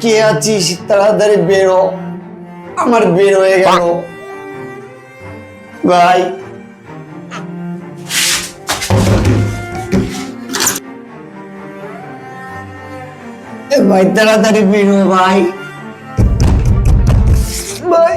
কে আছিস? তাড়াতাড়ি বেরো আমার বের হয়ে গেল। ভাই। এ ভাই তাড়াতাড়ি বেরো ভাই। ভাই।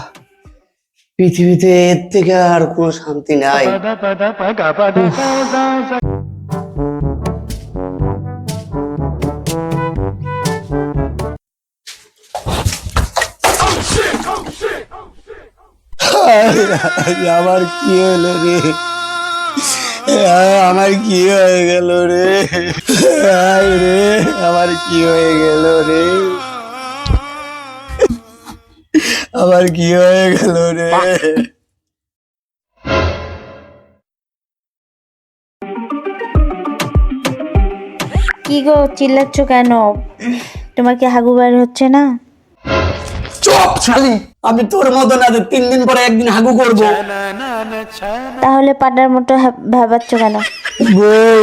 পৃথিবীতে এর থেকে আর কোনো শান্তি নাই. আমার কি হলো রে? আমার কি হয়ে গেল রে? রে, আমার কি হয়ে গেল রে? আমার কি হয়ে গেল রে? কি গো চিল্লাচ্ছ কেন? তোমার কি হাগু বার হচ্ছে না? চুপ শালি আমি তোর মতো না তিন দিন পরে একদিন হাগু করব. তাহলে পাটার মতো ভাবাচ্ছ কেন? বউ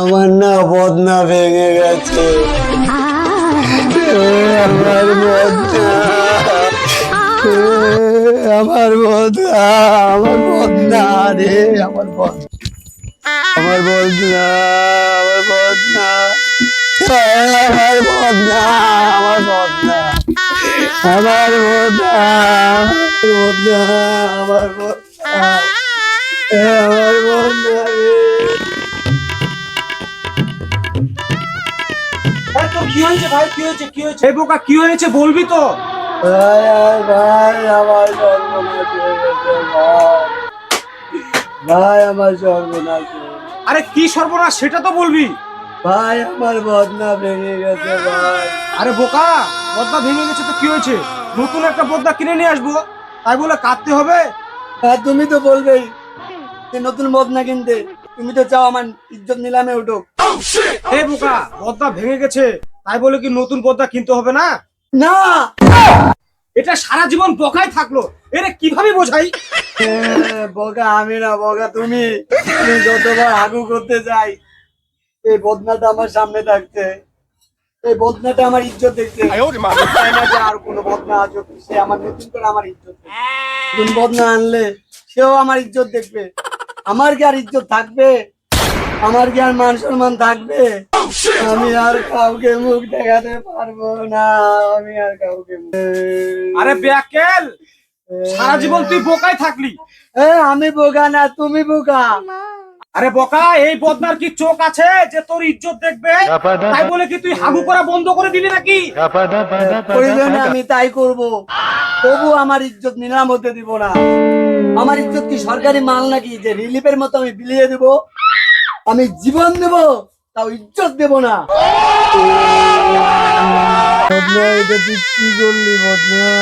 আমার না বদনা ভেঙে গেছে। আমার বদনা। আমার বদনা আমার বদনা রে, আমার বদ আমার বদনা আমার বদনা আমার বদনা আমার বদনা আমার বদনা বদনা আমার বদনা আমার বদনা রে। কি হয়েছে ভাই? কি হয়েছে? কি হয়েছে? বোকা, কি হয়েছে বলবি তো? ভাই ভাই আমার সর্বনাশ হয়ে গেছে ভাই আমার সর্বনাশ আরে কি সর্বনাশ সেটা তো বলবি। ভাই আমার বদনা ভেঙে গেছে ভাই আরে বোকা বদনা ভেঙে গেছে তো কি হয়েছে? নতুন একটা বদনা কিনে নিয়ে আসব তাই বলে কাটতে হবে? হ্যাঁ তুমি তো বলবেই যে নতুন বদনা কিনতে তুমি তো চাও আমার ইজ্জত নিলামে উঠুক। এই বোকা বদনা ভেঙে গেছে তাই বলে কি নতুন বদনা কিনতে হবে না? না। এটা সারা জীবন বোকাই থাকল। এরে কীভাবে বোঝাই? বকা আমি না বগা তুমি। তুমি যতবার হাগু করতে যাই এই বদনাটা আমার সামনে থাকছে। এই বদনাটা আমার ইজ্জত দেখছে। আর কোনো বদনা আসুক সে আমার নতুন করে আমার ইজ্জত। নতুন বদনা আনলে সেও আমার ইজ্জত দেখবে। আমার কি আর ইজ্জত থাকবে? আমার কি আর মান সম্মান থাকবে? আমি আর কাউকে মুখ দেখাতে পারব না আমি আর কাউকে আরে ব্যাকেল সারা জীবন তুই বোকাই থাকলি। আমি বোকা না তুমি বোকা। আরে বোকা এই বদনার কি চোখ আছে যে তোর ইজ্জত দেখবে? তাই বলে কি তুই হাগু করা বন্ধ করে দিলি নাকি? প্রয়োজনে আমি তাই করব। তবু আমার ইজ্জত নিলাম হতে দিব না। আমার ইজ্জত কি সরকারি মাল নাকি যে রিলিফের মতো আমি বিলিয়ে দেব? আমি জীবন দেব? তাও ইজ্জত দেব না। এটা তুই কি করলি বদনা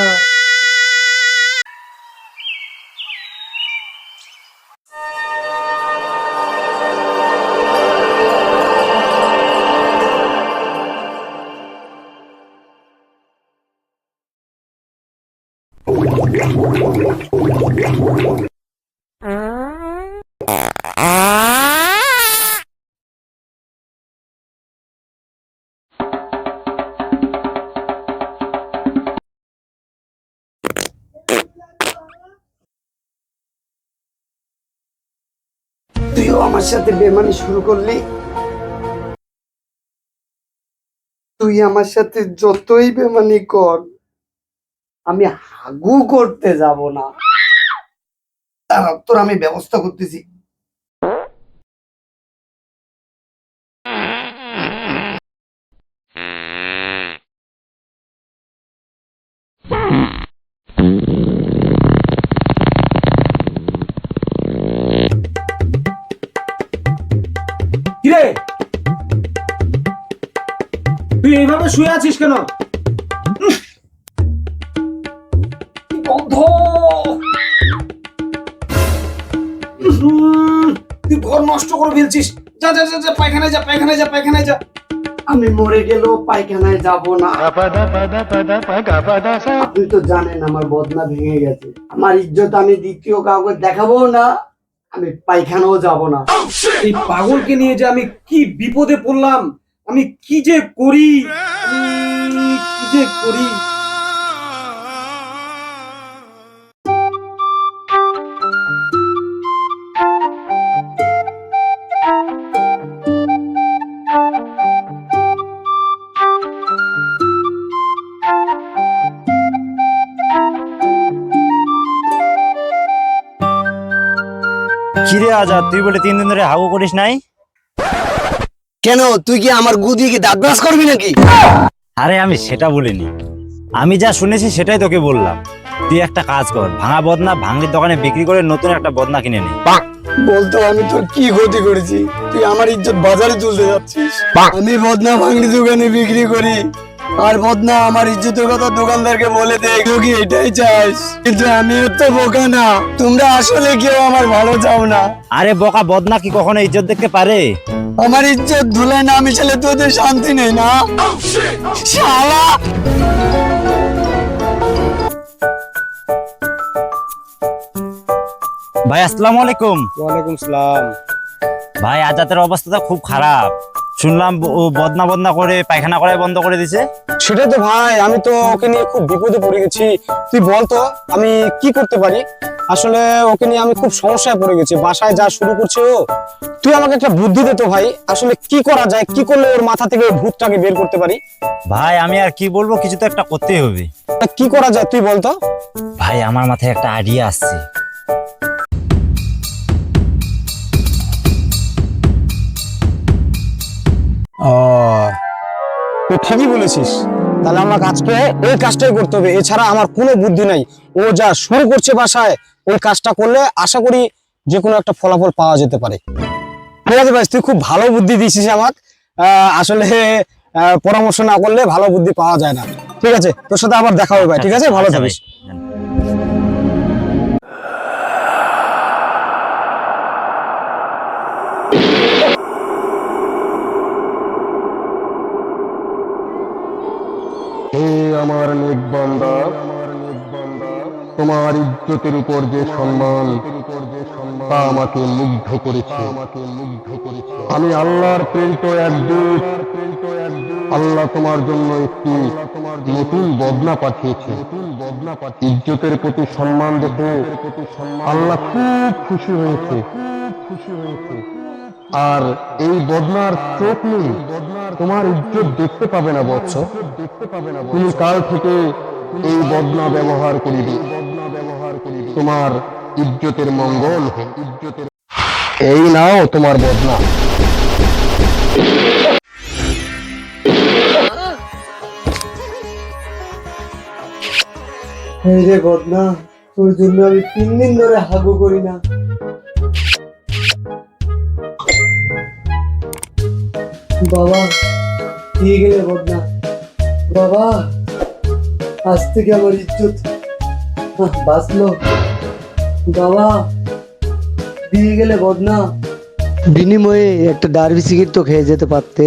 আমার সাথে বেমানি শুরু করলি। তুই আমার সাথে যতই বেমানি কর, আমি হাগু করতে যাব না। তোর আমি ব্যবস্থা করতেছি। তুই শুয়ে আছিস কেন? গন্ধ! তুই ঘর নষ্ট করে ফেলছিস। যা যা যা পায়খানায় যা পায়খানায় যা পায়খানায় যা। আমি মরে গেলেও পায়খানায় যাব না। আপনি তো জানেন আমার বদনা ভেঙে গেছে। আমার ইজ্জত আমি দ্বিতীয় কাউকে দেখাবো না আমি পায়খানাও যাব না। এই পাগলকে নিয়ে যে আমি কি বিপদে পড়লাম আমি কি যে করি? যে করি। কিরে আজাদ তুই বলে তিন দিন ধরে হাগু করিস নাই? কেন? তুই কি আমার গু দিয়ে কি দাঁত ব্রাশ করবি নাকি? আরে আমি সেটা বলিনি। আমি যা শুনেছি সেটাই তোকে বললাম। তুই একটা কাজ কর ভাঙা বদনা ভাঙড়ির দোকানে বিক্রি করে নতুন একটা বদনা কিনে নে। বলতো আমি তোর কি ক্ষতি করেছি? তুই আমার ইজ্জত বাজারে তুলতে যাচ্ছিস। আমি বদনা ভাঙলি দোকানে বিক্রি করি। আর বদনা আমার ইজ্জতের কথা দোকানদারকে বলে দে। কি এটাই চাস কিন্তু আমি তো বোকা না। তোমরা আসলে কেউ আমার ভালো চাও না। আরে বোকা বদনা কি কখনো ইজ্জত দেখতে পারে? আমার ইজ্জত ধুলায় না মিশালে তোদের শান্তি নেই না? শালা! ভাই আসসালামু আলাইকুম। ওয়ালাইকুম সালাম। ভাই আজাদের অবস্থা তো খুব খারাপ। শুনলাম ও বদনা বদনা করে পায়খানা করাই বন্ধ করে দিছে। সেটাই তো ভাই আমি তো ওকে নিয়ে খুব বিপদে পড়ে গেছি। তুই বল তো আমি কি করতে পারি? আসলে ওকে নিয়ে আমি খুব সমস্যায় পড়ে গেছি বাসায় যা শুরু করছে ও। তুই আমাকে একটা বুদ্ধি দে তো ভাই আসলে কি করা যায় কি করলে ওর মাথা থেকে ওই ভূতটাকে বের করতে পারি? ভাই আমি আর কি বলব কিছু তো একটা করতেই হবে। তা কি করা যায় তুই বল তো। ভাই আমার মাথায় একটা আইডিয়া আসছে। তুই ঠিকই বলেছিস। তাহলে আমার আজকে এই কাজটাই করতে হবে। এছাড়া আমার কোনো বুদ্ধি নাই। ও যা শুরু করছে বাসায়, ওই কাজটা করলে আশা করি যে কোনো একটা ফলাফল পাওয়া যেতে পারে। ঠিক আছে ভাই, তুই খুব ভালো বুদ্ধি দিয়েছিস আমাকে। আসলে পরামর্শ না করলে ভালো বুদ্ধি পাওয়া যায় না। ঠিক আছে, তোর সাথে আবার দেখা হবে ভাই। ঠিক আছে, ভালো আচ্ছা থাকিস আমার নির্বন্দা তোমার ইজ্জতের উপর যে সম্মান, তা আমাকে মুগ্ধ করেছে। আমি আল্লাহর প্রেরিত এক দূত। আল্লাহ তোমার জন্য একটি নতুন বদনা পাঠিয়েছে। ইজ্জতের প্রতি সম্মান দেখে আল্লাহ খুব খুশি হয়েছে খুশি হয়েছে। আর এই বদনার চোখ নেই তোমার ইজ্জত দেখতে পাবে না, বৎস। তুমি কাল থেকে এই বদনা ব্যবহার করিবে। তোমার ইজ্জতের মঙ্গল ইজ্জতের এই নাও তোমার বদনা। এই রে বদনা, তোর জন্য আমি তিন দিন ধরে হাগু করি না। বাবা দিয়ে গেলে বদনা? বাবা আজ থেকে আমার ইজ্জত? বাঁচলো। বাবা দিয়ে গেলে বদনা? বিনিময়ে একটা ডার্বি সিগারেট তো খেয়ে যেতে পারতে।